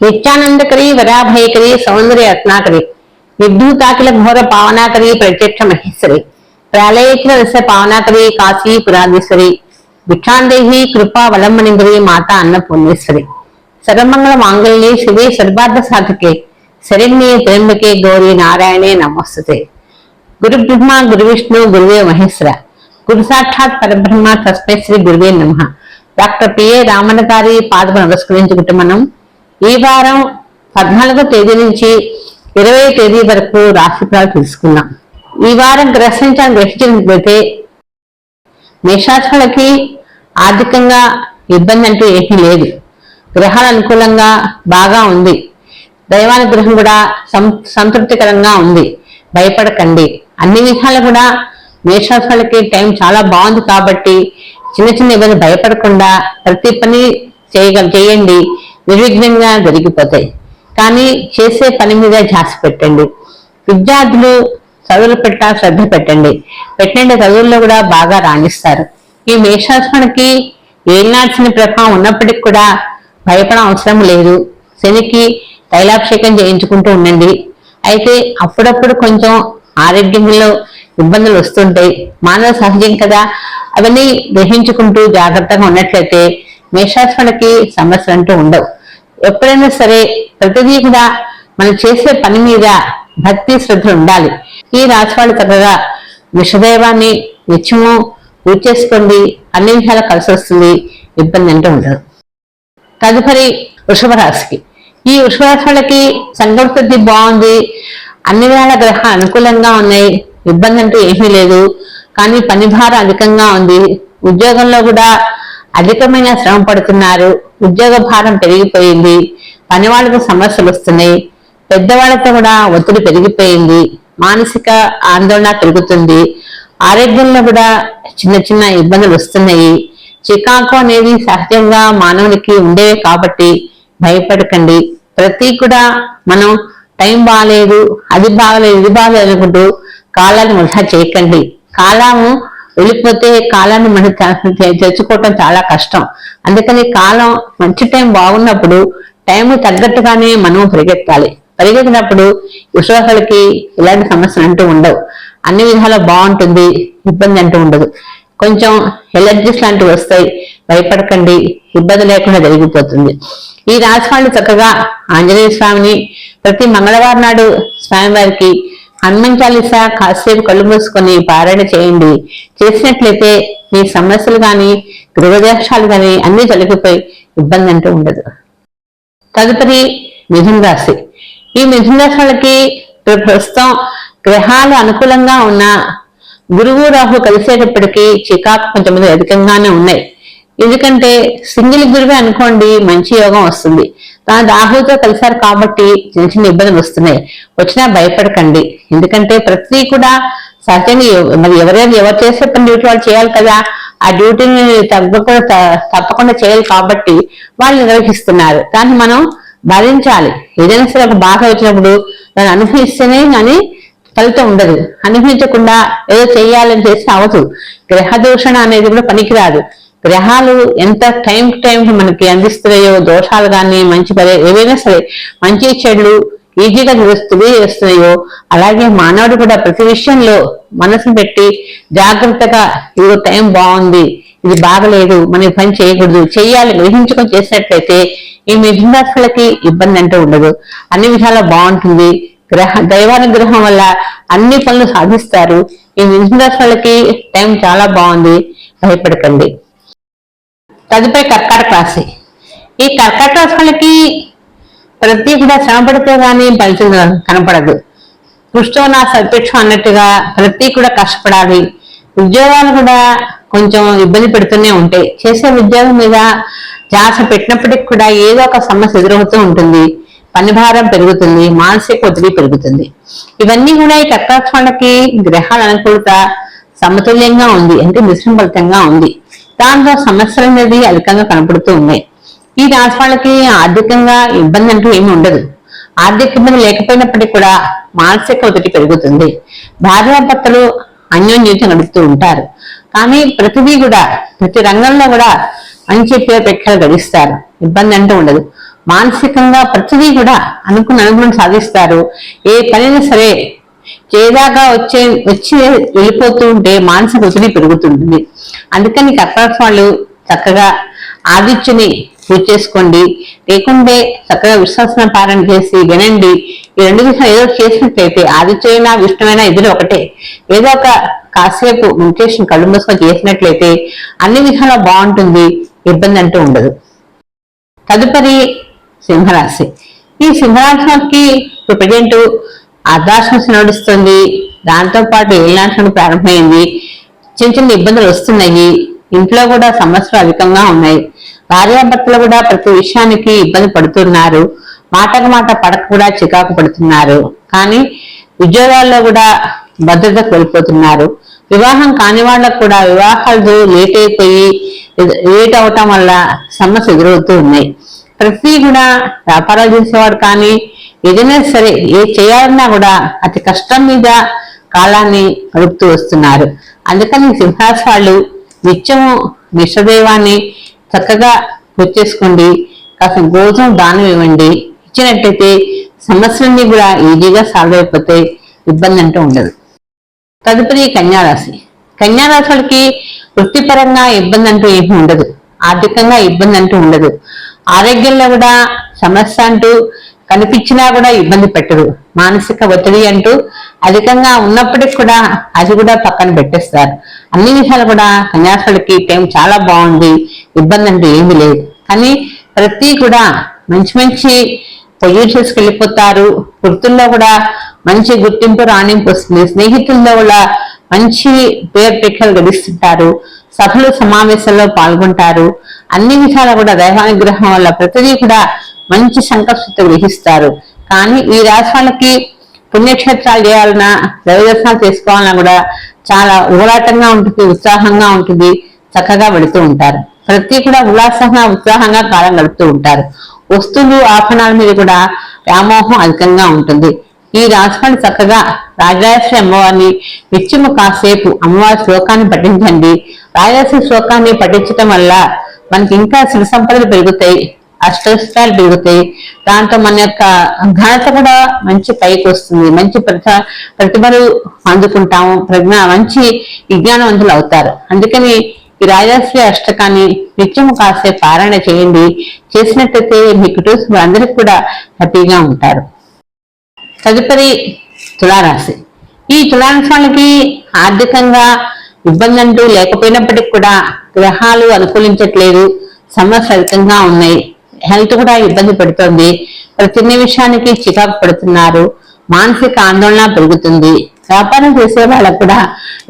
నిత్యానందకరి వరాభయకరి సౌందర్య రత్నాకరి విద్యుతాకిల ఘోర పావనాకరి ప్రత్యక్ష మహేశ్వరి ప్రళయకిల రస పావనాకరి కాశీ పురాధీశ్వరి భిక్షాందేహి కృపా వలంబనింగరి మాత అన్నపూర్ణేశ్వరి సర్వమంగళ మాంగళ్యే శివే సర్వార్థ సాధకే శరణ్యే త్ర్యంబకే గౌరీ నారాయణే నమస్తే గురు బ్రహ్మ గురు విష్ణు గురువే మహేశ్వర గురు సాక్షాత్ పరబ్రహ్మ తస్మై శ్రీ గురువే నమ డాక్టర్ పిఏ రామణ గారి పాదము నమస్కరించుకుంటూ మనం ఈ వారం పద్నాలుగో తేదీ నుంచి ఇరవై తేదీ వరకు రాశిఫలాలు తెలుసుకుందాం. ఈ వారం గ్రహించాలని గ్రహించకపోతే గ్రహించినట్లయితే ఆర్థికంగా ఇబ్బంది అంటూ ఏమీ లేదు. గ్రహాలు అనుకూలంగా బాగా ఉంది. దైవానుగ్రహం కూడా సం సంతృప్తికరంగా ఉంది. భయపడకండి. అన్ని విధాలు కూడా మేషాసులకి టైం చాలా బాగుంది కాబట్టి చిన్న చిన్న ఇబ్బంది భయపడకుండా ప్రతి పని చేయగల చేయండి. నిర్విఘ్నంగా జరిగిపోతాయి. కానీ చేసే పని మీద ధ్యాస పెట్టండి. విద్యార్థులు చదువులు పెట్ట శ్రద్ధ పెట్టండి. పెట్టండి చదువుల్లో కూడా బాగా రాణిస్తారు. ఈ మేషాసనకి ఏలినాడ్సిన ప్రభావం ఉన్నప్పటికీ కూడా భయపడం అవసరం లేదు. శనికి తైలాభిషేకం చేయించుకుంటూ ఉండండి. అయితే అప్పుడప్పుడు కొంచెం ఆరోగ్యంలో ఇబ్బందులు వస్తుంటాయి. మానవ సహజం కదా. అవన్నీ గ్రహించుకుంటూ జాగ్రత్తగా ఉన్నట్లయితే మేషాసనకి సమస్యలు అంటూ ఉండవు. ఎప్పుడైనా సరే ప్రతిదీ కూడా మనం చేసే పని మీద భక్తి శ్రద్ధలు ఉండాలి. ఈ రాశి వాళ్ళు చక్కగా విషదైవాన్ని నిత్యము పూజ చేసుకోండి అన్ని విషయాలు కలిసి వస్తుంది ఇబ్బంది అంటూ ఉండదు. తదుపరి వృషభ రాశికి. ఈ వృషభ రాశి వాళ్ళకి బాగుంది అన్ని విధాల గ్రహ అనుకూలంగా ఉన్నాయి ఇబ్బంది అంటూ ఏమీ లేదు. కానీ పని భారం అధికంగా ఉంది. ఉద్యోగంలో కూడా అధికమైన శ్రమ పడుతున్నారు. ఉద్యోగ భారం పెరిగిపోయింది. పని వాళ్ళకు సమస్యలు వస్తున్నాయి. పెద్దవాళ్ళతో కూడా ఒత్తిడి పెరిగిపోయింది. మానసిక ఆందోళన పెరుగుతుంది. ఆరోగ్యంలో కూడా చిన్న చిన్న ఇబ్బందులు వస్తున్నాయి. చికాకు అనేది సహజంగా మానవునికి ఉండేవి కాబట్టి భయపడకండి. ప్రతి కూడా మనం టైం బాగాలేదు అది బాగలేదు ఇది బాగలేదు అనుకుంటూ కాలాన్ని వృధా చేయకండి. కాలము వెళ్ళిపోతే కాలాన్ని మనం తెచ్చుకోవటం చాలా కష్టం. అందుకని కాలం మంచి టైం బాగున్నప్పుడు టైం తగ్గట్టుగానే మనం పరిగెత్తాలి. పరిగెత్తినప్పుడు విశ్వాసాలకి ఇలాంటి సమస్యలు అంటూ ఉండవు. అన్ని విధాలు బాగుంటుంది ఇబ్బంది అంటూ ఉండదు. కొంచెం ఎలర్జీస్ లాంటివి వస్తాయి భయపడకండి ఇబ్బంది లేకుండా జరిగిపోతుంది. ఈ రాశి వాళ్ళు చక్కగా ఆంజనేయ స్వామిని ప్రతి మంగళవారం నాడు స్వామివారికి హనుమాన్ చాలీస కాసేపు కళ్ళు మూసుకొని పారాయణ చేయండి. చేసినట్లయితే మీ సమస్యలు కానీ గృహదేశాలు కానీ అన్ని తొలగిపోయి ఇబ్బంది అంటూ ఉండదు. తదుపరి మిథున రాశి. ఈ మిథున రాశి వాళ్ళకి ప్రస్తుతం గ్రహాలు అనుకూలంగా ఉన్న గురువు రాహు కలిసేటప్పటికీ చికాకు కొంతమంది అధికంగానే ఉన్నాయి. ఎందుకంటే సింగిల్ గురువే అనుకోండి మంచి యోగం వస్తుంది. తన రాహుతో కలిసారు కాబట్టి చిన్న చిన్న ఇబ్బందులు వస్తున్నాయి. వచ్చినా భయపడకండి. ఎందుకంటే ప్రతి కూడా సహజంగా మరి ఎవరైనా ఎవరు చేసే పని డ్యూటీ వాళ్ళు చేయాలి కదా ఆ డ్యూటీని తగ్గకుండా త- తప్పకుండా చేయాలి కాబట్టి వాళ్ళు నిర్వహిస్తున్నారు. దాన్ని మనం భరించాలి ఏదైనా సరే ఒక బాధ వచ్చినప్పుడు దాన్ని అనుభవిస్తేనే కానీ ఫలితం ఉండదు. అనుభవించకుండా ఏదో చేయాలని చేస్తే అవదు. గ్రహ దూషణ అనేది కూడా పనికిరాదు. గ్రహాలు ఎంత టైం టైం మనకి అందిస్తున్నాయో దోషాలు కానీ మంచి పరి ఏవైనా సరే మంచి చెడులు ఈజీగా తెలియజేస్తున్నాయో అలాగే మానవుడు కూడా ప్రతి విషయంలో మనసు పెట్టి జాగ్రత్తగా ఇది టైం బాగుంది ఇది బాగలేదు మనం పని చేయకూడదు చేయాలి గ్రహించుకొని చేసినట్లయితే ఈ మిథునాశులకి ఇబ్బంది అంటూ ఉండదు. అన్ని విధాలా బాగుంటుంది. గ్రహ దైవానుగ్రహం వల్ల అన్ని పనులు సాధిస్తారు. ఈ మిథునాశులకి టైం చాలా బాగుంది. భయపడకండి. తదుపరి కర్కాటక రాశి. ఈ కర్కాటక రాశి వాళ్ళకి ప్రతి కూడా శ్రమ పడితే గానీ ఫలితం కనపడదు. కృష్ణం నా సత్యక్షం అన్నట్టుగా ప్రతి కూడా కష్టపడాలి. ఉద్యోగాలు కూడా కొంచెం ఇబ్బంది పెడుతూనే ఉంటాయి. చేసే ఉద్యోగం మీద ధ్యాస పెట్టినప్పటికి కూడా ఏదో ఒక సమస్య ఎదురవుతూ ఉంటుంది. పని భారం పెరుగుతుంది మానసిక ఒత్తిడి పెరుగుతుంది. ఇవన్నీ కూడా ఈ కర్కాటక వాళ్ళకి గ్రహాల అనుకూలత సమతుల్యంగా ఉంది. అంటే మిశ్రమ ఫలితంగా ఉంది. దాంతో సమస్యలు అనేది అధికంగా కనపడుతూ ఉన్నాయి ఈ రాశి వాళ్ళకి ఆర్థికంగా ఇబ్బంది అంటూ ఏమి ఉండదు. ఆర్థిక ఇబ్బంది లేకపోయినప్పటికీ కూడా మానసిక ఒత్తిడి పెరుగుతుంది. భార్యాభర్తలు అన్యోన్యత నడుస్తూ ఉంటారు. కానీ ప్రతిదీ కూడా ప్రతి రంగంలో కూడా మంచి పేరు పెట్టాలు గడిస్తారు ఇబ్బంది అంటూ ఉండదు. మానసికంగా ప్రతిదీ కూడా అనుకున్న అనుగుణం సాధిస్తారు. ఏ పనైనా సరే చేదాగా వచ్చే వచ్చి వెళ్ళిపోతూ ఉంటే మానసిక ఒత్తిడి పెరుగుతుంటుంది అందుకని కర్కాటక చక్కగా ఆదిత్యుని పూజ చేసుకోండి. లేకుంటే చక్కగా విశ్వాసన పారణ చేసి వినండి. ఈ రెండు విషయాలు ఏదో చేసినట్లయితే ఆదిత్యమైన విష్ణువైనా ఇద్దరు ఒకటే. ఏదో ఒక కాసేపు మెడిటేషన్ కళ్ళు మూసుకొని చేసినట్లయితే అన్ని విధాలా బాగుంటుంది ఇబ్బంది అంటూ ఉండదు. తదుపరి సింహరాశి. ఈ సింహరాశికి ఇప్పుడు ప్రజెంట్ అర్ధాశ్వాస నడుస్తుంది. దాంతో పాటు ఏళ్ళనాశనం ప్రారంభమైంది? చిన్న చిన్న ఇబ్బందులు వస్తున్నాయి. ఇంట్లో కూడా సమస్యలు అధికంగా ఉన్నాయి. భార్యాభర్తలు కూడా ప్రతి విషయానికి ఇబ్బంది పడుతున్నారు. మాటకు మాట పడక కూడా చికాకు పడుతున్నారు. కానీ ఉద్యోగాల్లో కూడా భద్రత కోల్పోతున్నారు. వివాహం కాని వాళ్ళకు కూడా వివాహాలు లేట్ అయిపోయి లేట్ అవటం వల్ల సమస్య ఎదురవుతూ ఉన్నాయి. ప్రతి కూడా వ్యాపారాలు చేసేవాడు కానీ ఏదైనా సరే ఏ చేయాలన్నా కూడా అతి కష్టం మీద కాలాన్ని గడుపుతూ వస్తున్నారు. అందుకని సింహాస వాళ్ళు నిత్యము నిష్టదైవాన్ని చక్కగా వచ్చేసుకోండి కాస్త గోధుమ దానం ఇవ్వండి. ఇచ్చినట్టయితే సమస్యలన్నీ కూడా ఈజీగా సాల్వ్ అయిపోతే ఇబ్బంది అంటూ ఉండదు. తదుపరి కన్యారాశి. కన్యారాశి వాళ్ళకి వృత్తిపరంగా ఇబ్బంది అంటూ ఏమీ ఉండదు. ఆర్థికంగా ఇబ్బంది అంటూ ఉండదు. ఆరోగ్యంలో కూడా సమస్య అంటూ కనిపించినా కూడా ఇబ్బంది పెట్టరు. మానసిక ఒత్తిడి అంటూ అధికంగా ఉన్నప్పటికి కూడా అది కూడా పక్కన పెట్టేస్తారు. అన్ని విషయాలు కూడా కన్యాసులకి టైం చాలా బాగుంది. ఇబ్బంది అంటూ ఏమీ లేదు. కానీ ప్రతి కూడా మంచి మంచి పొజిషన్స్కి వెళ్ళిపోతారు. వృత్తుల్లో కూడా మంచి గుర్తింపు రాణింపు వస్తుంది. స్నేహితుల్లో కూడా మంచి పేరు ప్రఖ్యలు గడిస్తుంటారు. సభలు సమావేశాల్లో పాల్గొంటారు. అన్ని విషయాలు కూడా దైవానుగ్రహం వల్ల ప్రతిదీ కూడా మంచి సంకల్పత గ్రహిస్తారు. కానీ ఈ రాశి వాళ్ళకి పుణ్యక్షేత్రాలు చేయాలన్నా దైవదర్శనాలు చేసుకోవాలన్నా కూడా చాలా ఉలాటంగా ఉంటుంది ఉత్సాహంగా ఉంటుంది చక్కగా వెళుతూ ఉంటారు. ప్రతి కూడా ఉల్లాసంగా ఉత్సాహంగా కాలం గడుపుతూ ఉంటారు. వస్తువులు ఆభరణాల మీద కూడా వ్యామోహం అధికంగా ఉంటుంది. ఈ రాశిఫలం చక్కగా రాజరాజేశ్వరి అమ్మవారిని నిత్యము కాసేపు అమ్మవారి శ్లోకాన్ని పఠించండి. రాజరాజేశ్వరి శ్లోకాన్ని పఠించటం వల్ల మనకి ఇంకా శివ సంపదలు పెరుగుతాయి. అష్టస్థాలు పెరుగుతాయి. దాంతో మన యొక్క ఘనత కూడా మంచి పైకి వస్తుంది. మంచి ప్రత ప్రతిభలు అందుకుంటాము. ప్రజ్ఞ మంచి విజ్ఞానవంతులు అవుతారు. అందుకని ఈ రాజశ్రీ అష్టకాన్ని నిత్యం కాసే పారాయణ చేయండి. చేసినట్టయితే మీ కుటుంబ అందరికి కూడా హ్యాపీగా ఉంటారు. తదుపరి తులారాశి. ఈ తులారాశి వాళ్ళకి ఆర్థికంగా ఇబ్బంది అంటూ లేకపోయినప్పటికీ కూడా గ్రహాలు అనుకూలించట్లేదు. సమస్య అధికంగా ఉన్నాయి. హెల్త్ కూడా ఇబ్బంది పడుతుంది. ప్రతి నిమిషానికి చికాకు పడుతున్నారు. మానసిక ఆందోళన పెరుగుతుంది. వ్యాపారం చేసే వాళ్ళకు కూడా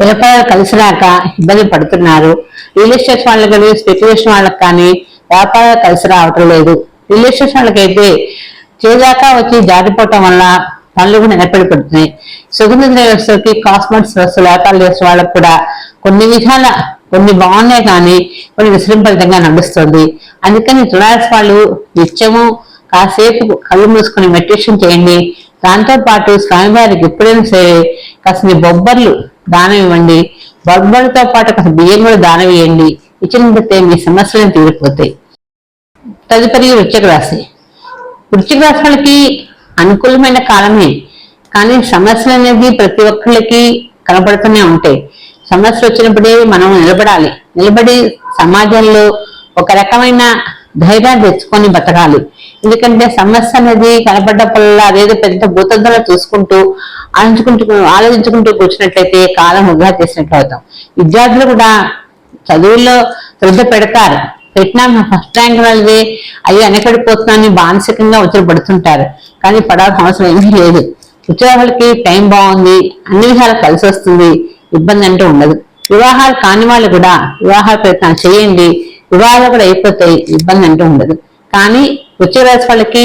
వ్యాపారాలు కలిసి రాక ఇబ్బంది పడుతున్నారు. రియల్ ఎస్టేట్ వాళ్ళకి కానీ స్పెక్యులేషన్ వాళ్ళకి కానీ వ్యాపారాలు కలిసి రావటం లేదు. రియల్ ఎస్టేట్ వాళ్ళకైతే చేదాకా వచ్చి జారిపోవటం వల్ల పనులు కూడా నిలబడి పడుతున్నాయి సుగంధ ద్రవ్యస్తులకి కాస్మెటిక్స్ వస్తువులు వ్యాపారాలు చేసే వాళ్ళకు కూడా కొన్ని విధాల కొన్ని బాగున్నాయి కానీ కొన్ని విశృంఖలితంగా నడుస్తుంది. అందుకని తులారస్ వాళ్ళు నిత్యము కాసేపు కళ్ళు మూసుకొని మెడిటేషన్ చేయండి. దాంతో పాటు స్వామివారికి ఎప్పుడైనా సరే కాసిన బొబ్బర్లు దానం ఇవ్వండి. బొబ్బర్లతో పాటు కాస్త బియ్యం కూడా దానం ఇవ్వండి. ఇచ్చినట్లయితే మీ సమస్యలను తీరిపోతాయి. తదుపరి వృశ్చిక రాశి. వృశ్చిక రాశి వాళ్ళకి అనుకూలమైన కాలమే. కానీ సమస్యలు అనేది ప్రతి ఒక్కళ్ళకి కనబడుతూనే ఉంటాయి. సమస్య వచ్చినప్పుడే మనం నిలబడాలి. నిలబడి సమాజంలో ఒక రకమైన ధైర్యాన్ని తెచ్చుకొని బతకాలి. ఎందుకంటే సమస్య అనేది కనపడ్డప్పుడల్లా అదేదో పెద్ద భూతద్దలా చూసుకుంటూ ఆలోచించుకుంటూ ఆలోచించుకుంటూ కూర్చున్నట్లయితే కాలం వృధా చేసినట్లు అవుతాం. విద్యార్థులు కూడా చదువుల్లో శ్రద్ధ పెడతారు. పెట్టినా ఫస్ట్ ర్యాంక్ వాళ్ళది అయ్యి వెనకడిపోతున్నాన్ని మానసికంగా ఒత్తిడి పడుతుంటారు కానీ పడాల్సిన అవసరం ఏమీ లేదు. ఉద్యోగాలకి టైం బాగుంది అన్ని విషయాలు కలిసి వస్తుంది ఇబ్బంది అంటూ ఉండదు. వివాహాలు కాని వాళ్ళు కూడా వివాహాల ప్రయత్నాలు చేయండి వివాహాలు కూడా అయిపోతాయి ఇబ్బంది అంటూ ఉండదు. కానీ వచ్చే రాశి వాళ్ళకి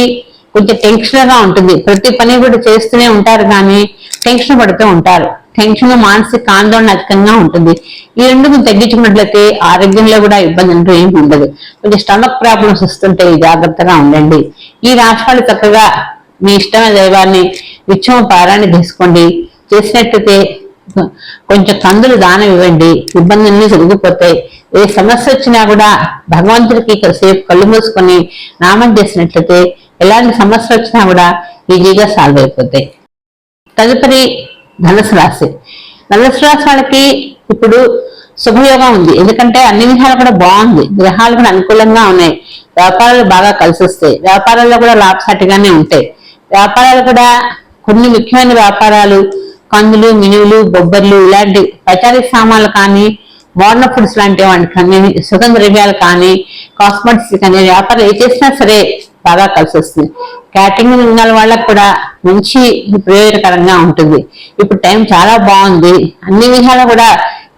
కొంచెం టెన్షన్గా ఉంటుంది. ప్రతి పని కూడా చేస్తూనే ఉంటారు కానీ టెన్షన్ పడుతూ ఉంటారు. టెన్షన్ మానసిక ఆందోళన అధికంగా ఉంటుంది. ఈ రెండు తగ్గించుకున్నట్లయితే ఆరోగ్యంలో కూడా ఇబ్బంది అంటూ ఏమి ఉండదు. కొంచెం స్టమక్ ప్రాబ్లమ్స్ వస్తుంటే జాగ్రత్తగా ఉండండి. ఈ రాష్ట్రాలు చక్కగా మీ ఇష్టమైన దైవాన్ని నిత్యం పారాయణ చేసుకోండి. చేసినట్లయితే కొంచెం కందులు దానం ఇవ్వండి ఇబ్బందులన్నీ తొలగిపోతాయి. ఏ సమస్య వచ్చినా కూడా భగవంతుడికి సేపు కళ్ళు మూసుకొని నామం చేసినట్లయితే ఎలాంటి సమస్య వచ్చినా కూడా ఈజీగా సాల్వ్ అయిపోతాయి. తదుపరి ధనుసు రాశి. ధనుసు రాశి వాళ్ళకి ఇప్పుడు శుభయోగం ఉంది. ఎందుకంటే అన్ని విధాలు కూడా బాగుంది. గ్రహాలు కూడా అనుకూలంగా ఉన్నాయి. వ్యాపారాలు బాగా కలిసి వస్తాయి. వ్యాపారాల్లో కూడా లాభసాటిగానే ఉంటాయి. వ్యాపారాలు కూడా కొన్ని ముఖ్యమైన వ్యాపారాలు పందులు మినువులు బొబ్బర్లు ఇలాంటి పచారీ సామాన్లు కానీ మోడర్న్ ఫుడ్స్ లాంటి వాటి కానీ సుగంధ ద్రవ్యాలు కానీ కాస్మెటిక్స్ కానీ వ్యాపారం ఏ చేసినా సరే బాగా కలిసి వస్తుంది. క్యాటరింగ్ రంగాల వాళ్ళకు కూడా మంచి ప్రయోజనకరంగా ఉంటుంది. ఇప్పుడు టైం చాలా బాగుంది. అన్ని విధాలు కూడా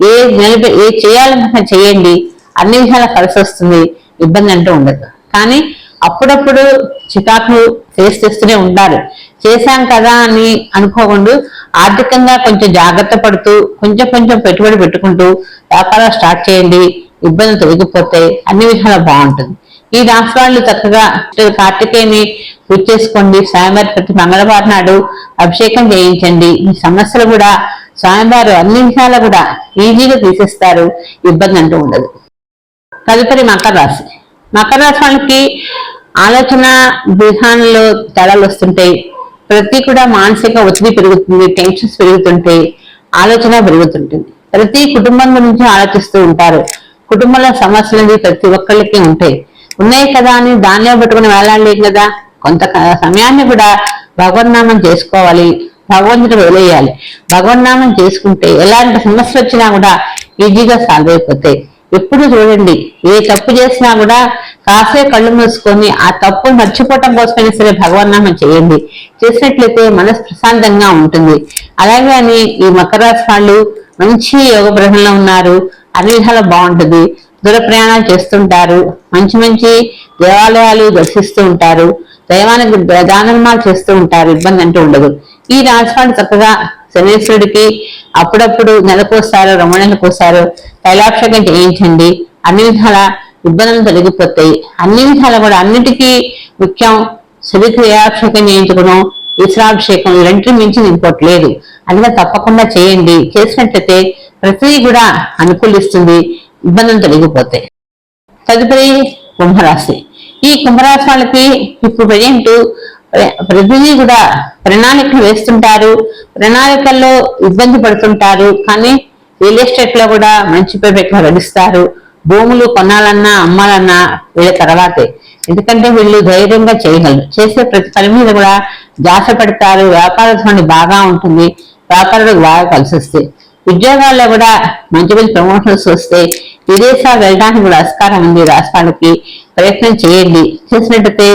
ఏ నిలబె ఏ చేయాలనుకున్నా చేయండి. అన్ని విధాలు కలిసి వస్తుంది. ఇబ్బంది అంటూ ఉండదు. కానీ అప్పుడప్పుడు చికాకులు ఫేస్ చేస్తూనే ఉండాలి. చేశాం కదా అని అనుకోకుండా ఆర్థికంగా కొంచెం జాగ్రత్త పడుతూ కొంచెం కొంచెం పెట్టుబడి పెట్టుకుంటూ వ్యాపారం స్టార్ట్ చేయండి ఇబ్బందులు తొలగిపోతే అన్ని విధాలు బాగుంటుంది. ఈ రాష్ట్రాలు చక్కగా కార్తికేయని పూజ చేసుకోండి. స్వామివారి ప్రతి మంగళవారం నాడు అభిషేకం చేయించండి. ఈ సమస్యలు కూడా స్వామివారు అన్ని విషయాలు కూడా ఈజీగా తీసేస్తారు. ఇబ్బంది అంటూ ఉండదు. తదుపరి మకర రాశి. మకర రాశి వాళ్ళకి ఆలోచన విధానంలో తేడాలు వస్తుంటాయి. ప్రతి కూడా మానసిక ఒత్తిడి పెరుగుతుంది టెన్షన్స్ పెరుగుతుంటాయి ఆలోచన పెరుగుతుంటుంది. ప్రతి కుటుంబం గురించి ఆలోచిస్తూ ఉంటారు. కుటుంబంలో సమస్యలు ప్రతి ఒక్కళ్ళకి ఉంటాయి. ఉన్నాయి కదా అని దానిలో పెట్టుకుని వేలాడలేదు కదా? కొంత సమయాన్ని కూడా భగవన్నామం చేసుకోవాలి. భగవంతుడు వదిలేయాలి. భగవన్నామం చేసుకుంటే ఎలాంటి సమస్యలు వచ్చినా కూడా ఈజీగా సాల్వ్ అయిపోతాయి. ఎప్పుడు చూడండి. ఏ తప్పు చేసినా కూడా కాసే కళ్ళు మూసుకొని ఆ తప్పు మర్చిపోవటం కోసమైనా సరే భగవన్నామం చేయండి. చేసినట్లయితే మనసు ప్రశాంతంగా ఉంటుంది. అలాగే అని ఈ మకర రాశి వాళ్ళు మంచి యోగ గ్రహంలో ఉన్నారు. అన్ని విధాలు బాగుంటుంది. దూర ప్రయాణాలు చేస్తుంటారు. మంచి మంచి దేవాలయాలు దర్శిస్తూ ఉంటారు. దైవానికి దానర్మాలు చేస్తూ ఉంటారు. ఇబ్బంది అంటూ ఉండదు. ఈ రాశి చక్కగా శనేశ్వరుడికి అప్పుడప్పుడు నెలకోసారు రమణలకోసారు తైలాభిషేకం చేయించండి అన్ని విధాల ఇబ్బందులు తొలగిపోతాయి. అన్ని విధాల కూడా అన్నిటికీ ముఖ్యం శని చేయించుకోవడం ఈశ్వరాభిషేకం ఇలాంటి మించి ఇంకోట్లేదు అందులో తప్పకుండా చేయండి. చేసినట్లయితే ప్రతిదీ కూడా అనుకూలిస్తుంది ఇబ్బందులు తొలగిపోతాయి. తదుపరి కుంభరాశి. ఈ కుంభరాశి వాళ్ళకి ఇప్పుడు ప్రజెంట్ ప్రతిదీ కూడా ప్రణాళికలు వేస్తుంటారు. ప్రణాళికల్లో ఇబ్బంది పడుతుంటారు. కానీ రియల్ ఎస్టేట్లో కూడా మంచి పేరు లభిస్తారు భూములు కొనాలన్నా అమ్మాలన్నా వీళ్ళ తర్వాతే. ఎందుకంటే వీళ్ళు ధైర్యంగా చేయగలరు. చేసే ప్రతి పని మీద కూడా జాస పెడతారు. వ్యాపార ధోరణి బాగా ఉంటుంది. వ్యాపారులకు బాగా కలిసి వస్తాయి ఉద్యోగాల్లో కూడా మంచి మంచి ప్రమోషన్స్ వస్తే విదేశాలు వెళ్ళడానికి కూడా ఆస్కారం ఉంది రాష్ట్రాలకి. ప్రయత్నం చేయండి. చేసినట్టయితే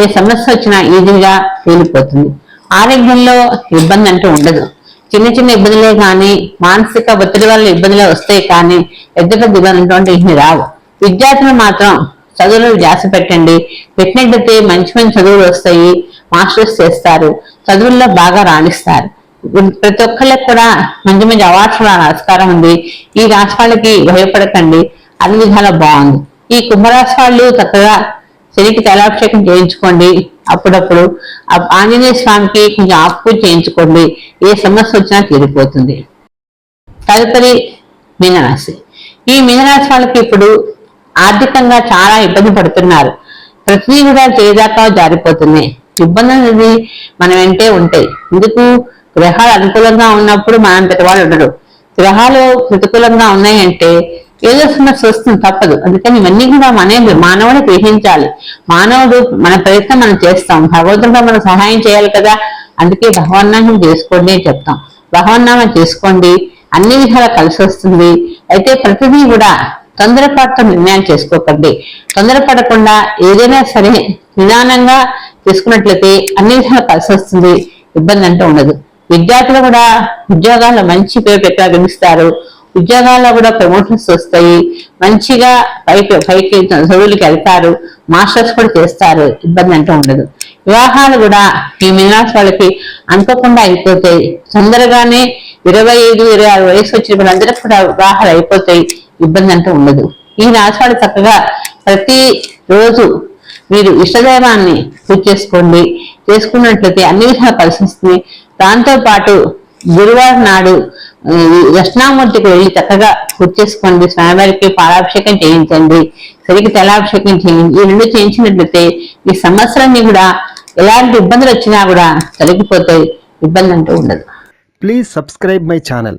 ఏ సమస్య వచ్చినా ఈజీగా తేలిపోతుంది. ఆరోగ్యంలో ఇబ్బంది అంటూ ఉండదు. చిన్న చిన్న ఇబ్బందులే కానీ మానసిక ఒత్తిడి వల్ల ఇబ్బందులే వస్తాయి కానీ పెద్ద పెద్ద ఇబ్బంది రావు. విద్యార్థులు మాత్రం చదువులు జాస పెట్టండి. పెట్టినట్టయితే మంచి మంచి చదువులు వస్తాయి మాస్టర్స్ చేస్తారు చదువుల్లో బాగా రాణిస్తారు. ప్రతి ఒక్కళ్ళకి కూడా మంచి మంచి అవార్డ్స్ ఆస్కారం ఉంది. ఈ రాశి వాళ్ళకి భయపడకండి అన్ని విధాలా బాగుంది. ఈ కుంభరాశి వాళ్ళు చక్కగా శనికి తలాభిషేకం చేయించుకోండి. అప్పుడప్పుడు ఆంజనేయ స్వామికి కొంచెం ఆపు చేయించుకోండి. ఏ సమస్య వచ్చినా తీరిపోతుంది. తదుపరి మీనరాశి. ఈ మీనరాశి వాళ్ళకి ఇప్పుడు ఆర్థికంగా చాలా ఇబ్బంది పడుతున్నారు. ప్రతిదీ కూడా చేయదాకా జారిపోతున్నాయి ఇబ్బంది అనేది మన వెంటే ఉంటాయి. ఎందుకు? గ్రహాలు అనుకూలంగా ఉన్నప్పుడు మనంతటి వాళ్ళు ఉండడు గ్రహాలు ప్రతికూలంగా ఉన్నాయంటే ఏదో సమస్య వస్తుంది తప్పదు. అందుకని ఇవన్నీ కూడా మనే మానవుని గ్రహించాలి. మానవుడు మన ప్రయత్నం మనం చేస్తాం. భగవంతుడితో మనం సహాయం చేయాలి కదా? అందుకే భగవన్నామం చేసుకోండి అని చెప్తాం. భగవన్నామం చేసుకోండి. అన్ని విధాలా కలిసి వస్తుంది. అయితే ప్రతిదీ కూడా తొందరపాటుతో నిర్ణయం చేసుకోకండి. తొందరపడకుండా ఏదైనా సరే నిదానంగా తీసుకున్నట్లయితే అన్ని విధాలు కలిసి వస్తుంది. ఇబ్బంది అంటూ ఉండదు. విద్యార్థులు కూడా ఉద్యోగాల్లో మంచి పేరు పెట్టగలిస్తారు ఉద్యోగాల్లో కూడా ప్రమోషన్స్ వస్తాయి. మంచిగా పైకి పైకి చదువులకి వెళ్తారు. మాస్టర్స్ కూడా చేస్తారు. ఇబ్బంది అంటూ ఉండదు. వివాహాలు కూడా ఈ మినాస్ వాళ్ళకి అనుకోకుండా అయిపోతాయి. తొందరగానే ఇరవై ఐదు ఇరవై ఆరు వయసు వచ్చిన వాళ్ళందరికీ కూడా వివాహాలు అయిపోతాయి. ఇబ్బంది అంటూ ఉండదు. ఈ రాశి చక్కగా ప్రతి రోజు మీరు ఇష్టదైవాన్ని పూజ చేసుకోండి. చేసుకున్నట్లయితే అన్ని విధాలు పరిశీలిస్తుంది దాంతో పాటు గురువారం నాడు ఈ దక్షిణామూర్తికి వెళ్ళి చక్కగా పూజ స్వామివారికి పాలాభిషేకం చేయించండి సరిగ్గా తలాభిషేకం చేయండి ఈ రెండు చేయించినట్లయితే ఈ సంవత్సరాన్ని కూడా ఎలాంటి ఇబ్బందులు వచ్చినా కూడా తొలగిపోతాయి ఇబ్బంది అంటూ ఉండదు. Please subscribe my channel